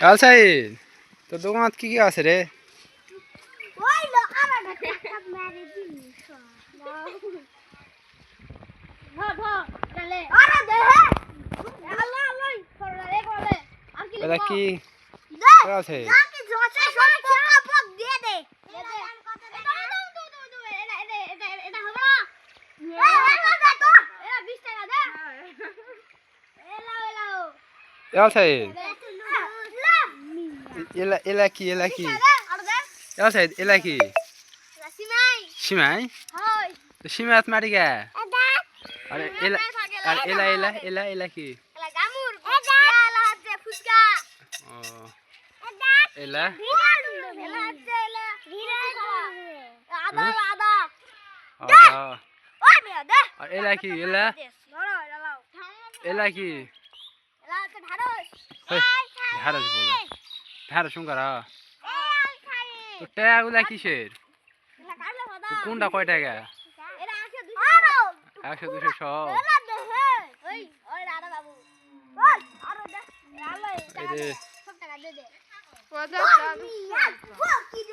কাল সাইদ তোর দোকানত কি কি আছে রে এটা কি দে আছে এলা এলা কি এলা কি আর দে কাল সাইদ এলা কি সিমাই? হয়। তো সিমাত মারি গে। আর এলা আর এলা এলা এলা এলা কি এলা এলা ও। এলা? এলা এলা আর এলা? কি এলা এলা কি ঢাড়স বলে। ঢাড়স খাই তো ট্যাগুলা কিসের কোনটা কয় টাকা এরা আছে দুশো আরও একশো দুশো সব এলা দে হে ওই ওই দাদা বাবু বল আরও দে আলো টাকা এই